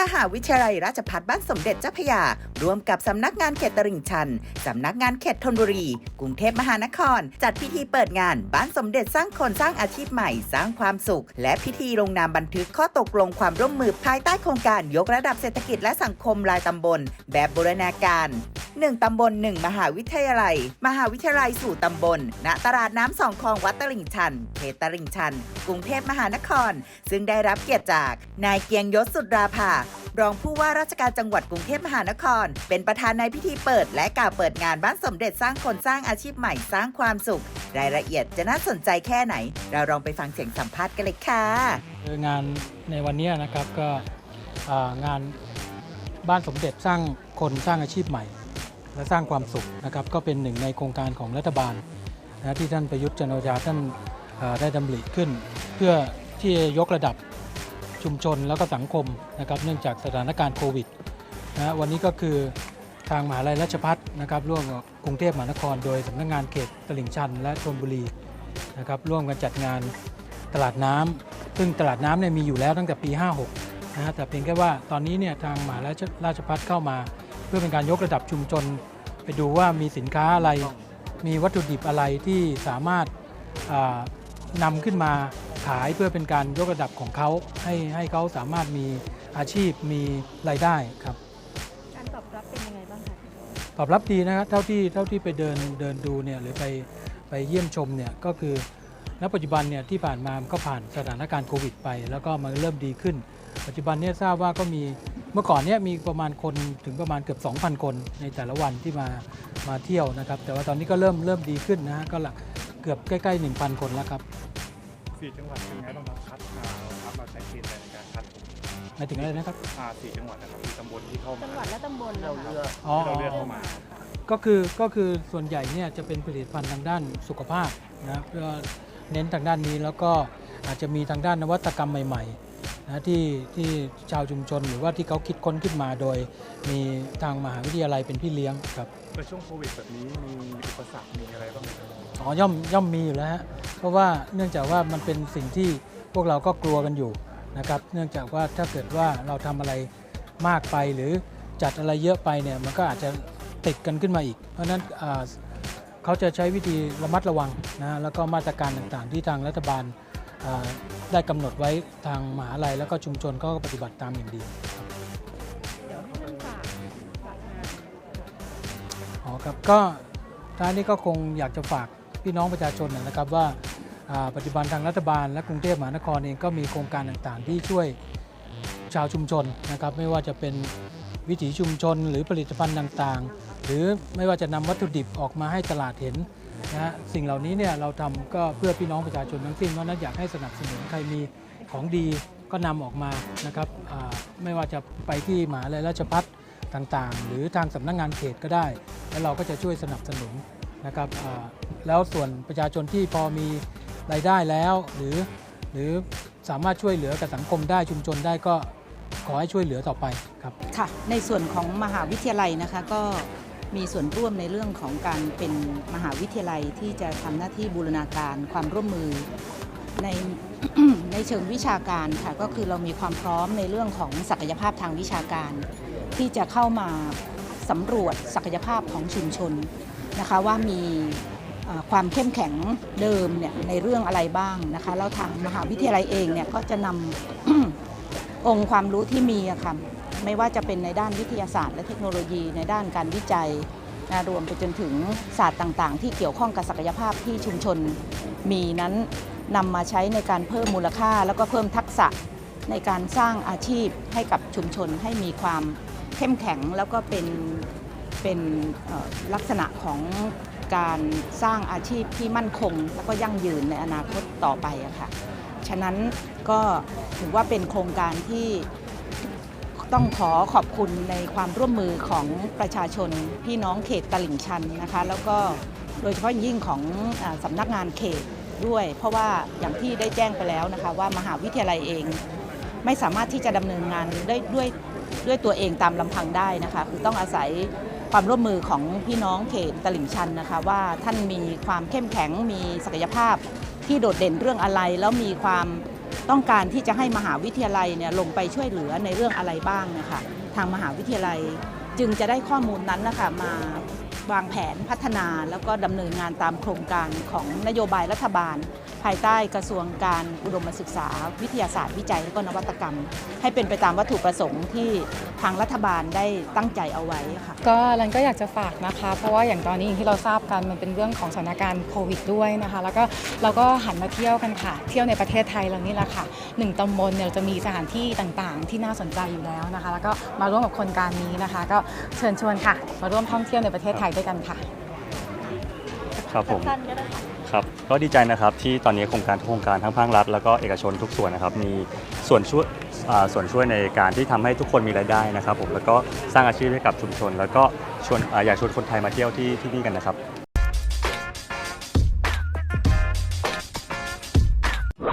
มหาวิทยาลัยราชภัฏบ้านสมเด็จเจ้าพยา ร่วมกับสำนักงานเขตตลิ่งชัน สำนักงานเขตธนบุรี กรุงเทพมหานคร จัดพิธีเปิดงาน บ้านสมเด็จสร้างคนสร้างอาชีพใหม่ สร้างความสุข และพิธีลงนามบันทึกข้อตกลงความร่วมมือภายใต้โครงการยกระดับเศรษฐกิจและสังคมรายตำบล แบบบูรณาการ 1 ตำบล 1 มหาวิทยาลัย มหาวิทยาลัยสู่ตำบล ณ ตลาดน้ำสองคลองวัดตลิ่งชันเขตตลิ่งชัน กรุงเทพมหานคร ซึ่งได้รับเกียรติจาก นายเกียงยศสุดราภารองผู้ว่าราชการจังหวัดกรุงเทพมหานคร เป็นประธานในพิธีเปิด และกล่าวเปิดงานบ้านสมเด็จสร้างคนสร้างอาชีพใหม่สร้างความสุข รายละเอียดจะน่าสนใจแค่ไหน เราลองไปฟังเสียงสัมภาษณ์กันเลยค่ะงานในวันนี้นะครับก็งานบ้านสมเด็จสร้างคนสร้างอาชีพใหม่ และสร้างความสุขนะครับก็เป็นหนึ่งในโครงการของรัฐบาลนะที่ท่านประยุทธ์จันโอชาท่านได้ดำริขึ้น เพื่อที่จะยกระดับชุมชนแล้วก็สังคมนะครับเนื่องจากสถานการณ์โควิดนะวันนี้ก็คือทางมหาลัยราชพัฒนะครับร่วมกับกรุงเทพมหานคร โดยสำนักงานเขตตลิ่งชัน และชลบุรีนะครับร่วมกันจัดงานตลาดน้ำซึ่งตลาดน้ำเนี่ยมีอยู่แล้วตั้งแต่ปี 56นะฮะแต่เพียงแค่ว่าตอนนี้เนี่ยทางมหาลัยราชพัฒเข้ามา เพื่อเป็นการยกระดับชุมชน ดูว่ามีสินค้าอะไร มีวัตถุดิบอะไรที่สามารถอ่านำขึ้นมาขายเพื่อเป็นการยกระดับของเขาให้ให้เขาสามารถมีอาชีพมีรายได้ครับ การตอบรับเป็นยังไงบ้างคะตอบรับดีนะครับเท่าที่เท่าที่ไปเดินเดินดูเนี่ยหรือไปไปเยี่ยมชมเนี่ยก็คือณปัจจุบันเนี่ยที่ผ่านมาก็ผ่านสถานการณ์โควิดไป แล้วก็มันเริ่มดีขึ้น ปัจจุบันเนี่ยทราบว่าก็มี เมื่อก่อนเนี่ยมีประมาณคนถึงประมาณเกือบ 2,000 คนในแต่ละวันที่มามาเที่ยวนะครับ แต่ว่าตอนนี้ก็เริ่มเริ่มดีขึ้นนะฮะก็หลักเกือบใกล้ๆ 1,000 คนแล้วครับสี่จังหวัดเป็นไงบ้างครับคัดอ่าครับเราใช้เกณฑ์ในการคัดหมายถึงอะไรนะครับอ่าสี่จังหวัดนะครับมีตำบลที่เข้ามาจังหวัดและตำบลเราเลือกอ๋อ ที่เราเลือกเข้ามา ก็คือก็คือส่วนใหญ่เนี่ยจะเป็นผลิตภัณฑ์ทางด้านสุขภาพนะเพื่อเน้นทางด้านนี้แล้วก็อาจจะมีทางด้านนวัตกรรมใหม่ๆ นะที่ที่ชาวชุมชนหรือว่าที่เขาคิดค้นขึ้นมาโดย มีทางมหาวิทยาลัยเป็นพี่เลี้ยงครับในช่วงโควิดแบบนี้มีอุปสรรคมีอะไรบ้างไหมครับอ๋อย่อมย่อมมีอยู่แล้วฮะเพราะว่าเนื่องจากว่ามันเป็นสิ่งที่พวกเราก็กลัวกันอยู่นะครับ เนื่องจากว่าถ้าเกิดว่าเราทำอะไรมากไปหรือจัดอะไรเยอะไปเนี่ยมันก็อาจจะติดกันขึ้นมาอีก เพราะฉะนั้นอ่าเขาจะใช้วิธีระมัดระวังนะแล้วก็มาตรการต่างๆ ที่ทางรัฐบาลอ่า ได้กำหนดไว้ทางมหาลัยแล้วก็ชุมชนก็ปฏิบัติตามอย่างดีเดี๋ยวให้ท่านฝากฝากงานอ๋อครับก็ท้ายนี้ก็คงอยากจะฝากพี่น้องประชาชนนะครับว่าปัจจุบันทางรัฐบาลและกรุงเทพมหานครเองก็มีโครงการต่างๆ ที่ช่วยชาวชุมชนนะครับไม่ว่าจะเป็นวิถีชุมชนหรือผลิตภัณฑ์ต่างๆ หรือไม่ว่าจะนำวัตถุดิบออกมาให้ตลาดเห็น นะฮะสิ่งเหล่านี้เนี่ยเราทำก็เพื่อพี่น้องประชาชนทั้งสิ้นเพราะนั้นอยากให้สนับสนุนใครมีของดีก็นำออกมานะครับไม่ว่าจะไปที่หมหาลัยราชพัฒต่างๆ หรือทางสำนักงานเขตก็ได้ แล้วเราก็จะช่วยสนับสนุนนะครับแล้วส่วนประชาชนที่พอมีรายได้แล้วหรือหรือสามารถช่วยเหลือกับสังคมได้ชุมชนได้ก็ขอให้ช่วยเหลือต่อไปครับค่ะในส่วนของมหาวิทยาลัยนะคะก็ มีส่วนร่วมในเรื่องของการเป็นมหาวิทยาลัยที่จะทำหน้าที่บูรณาการความร่วมมือใน ในเชิงวิชาการค่ะก็คือเรามีความพร้อมในเรื่องของศักยภาพทางวิชาการ ที่จะเข้ามาสำรวจศักยภาพของชุมชนนะคะว่ามีความเข้มแข็งเดิมเนี่ยในเรื่องอะไรบ้างนะคะแล้วทางมหาวิทยาลัยเองเนี่ยก็จะนำ องค์ความรู้ที่มีอะค่ะ ไม่ว่าจะเป็นในด้านวิทยาศาสตร์และเทคโนโลยี ในด้านการวิจัยนะรวมไปจนถึงศาสตร์ต่างๆ ที่เกี่ยวข้องกับศักยภาพที่ชุมชนมีนั้นนำมาใช้ในการเพิ่มมูลค่า แล้วก็เพิ่มทักษะในการสร้างอาชีพให้กับชุมชนให้มีความเข้มแข็งแล้วก็เป็นเป็นลักษณะของการสร้างอาชีพที่มั่นคง แล้วก็ยั่งยืนในอนาคตต่อไปอะค่ะ ฉะนั้นก็ถือว่าเป็นโครงการที่ ต้องขอขอบคุณในความร่วมมือของประชาชนพี่น้องเขตตลิ่งชันนะคะ แล้วก็โดยเฉพาะยิ่งของสำนักงานเขตด้วย เพราะว่าอย่างที่ได้แจ้งไปแล้วนะคะ ว่ามหาวิทยาลัยเอง ไม่สามารถที่จะดำเนินงานได้ด้วยด้วยตัวเองตามลำพังได้นะคะ คือต้องอาศัยความร่วมมือของพี่น้องเขตตลิ่งชันนะคะ ว่าท่านมีความเข้มแข็งมีศักยภาพที่โดดเด่นเรื่องอะไร แล้วมีความ ต้องการที่จะให้มหาวิทยาลัยเนี่ยลงไปช่วยเหลือในเรื่องอะไรบ้างนะคะทางมหาวิทยาลัยจึงจะได้ข้อมูลนั้นนะคะมา วางแผนพัฒนาแล้วก็ดำเนินงานตามโครงการของนโยบายรัฐบาล ภายใต้กระทรวงการอุดมศึกษา วิทยาศาสตร์วิจัยและก็นวัตกรรม ให้เป็นไปตามวัตถุประสงค์ที่ทางรัฐบาลได้ตั้งใจเอาไว้ค่ะก็รันก็อยากจะฝากนะคะ เพราะว่าอย่างตอนนี้อย่างที่เราทราบกันมันเป็นเรื่องของสถานการณ์โควิดด้วยนะคะ แล้วก็เราก็หันมาเที่ยวกันค่ะ เที่ยวในประเทศไทยเรานี่แหละค่ะหนึ่งตำบลเนี่ยเราจะมีสถานที่ต่างๆ ที่น่าสนใจอยู่แล้วนะคะ แล้วก็มาร่วมกับโครงการนี้นะคะ ก็เชิญชวนค่ะ มาร่วมท่องเที่ยวในประเทศไทยด้วยกันค่ะ ครับผมครับก็ดีใจนะครับที่ตอนนี้โครงการทุกโครงการทั้งภาครัฐ แล้วก็เอกชนทุกส่วนนะครับมีส่วนช่วยอ่าส่วนช่วยในการที่ทำให้ทุกคนมีรายได้นะครับผมแล้วก็สร้างอาชีพให้กับชุมชน แล้วก็ชวนอาอยากชวนคนไทยมาเที่ยวที่ที่นี่กันนะครับ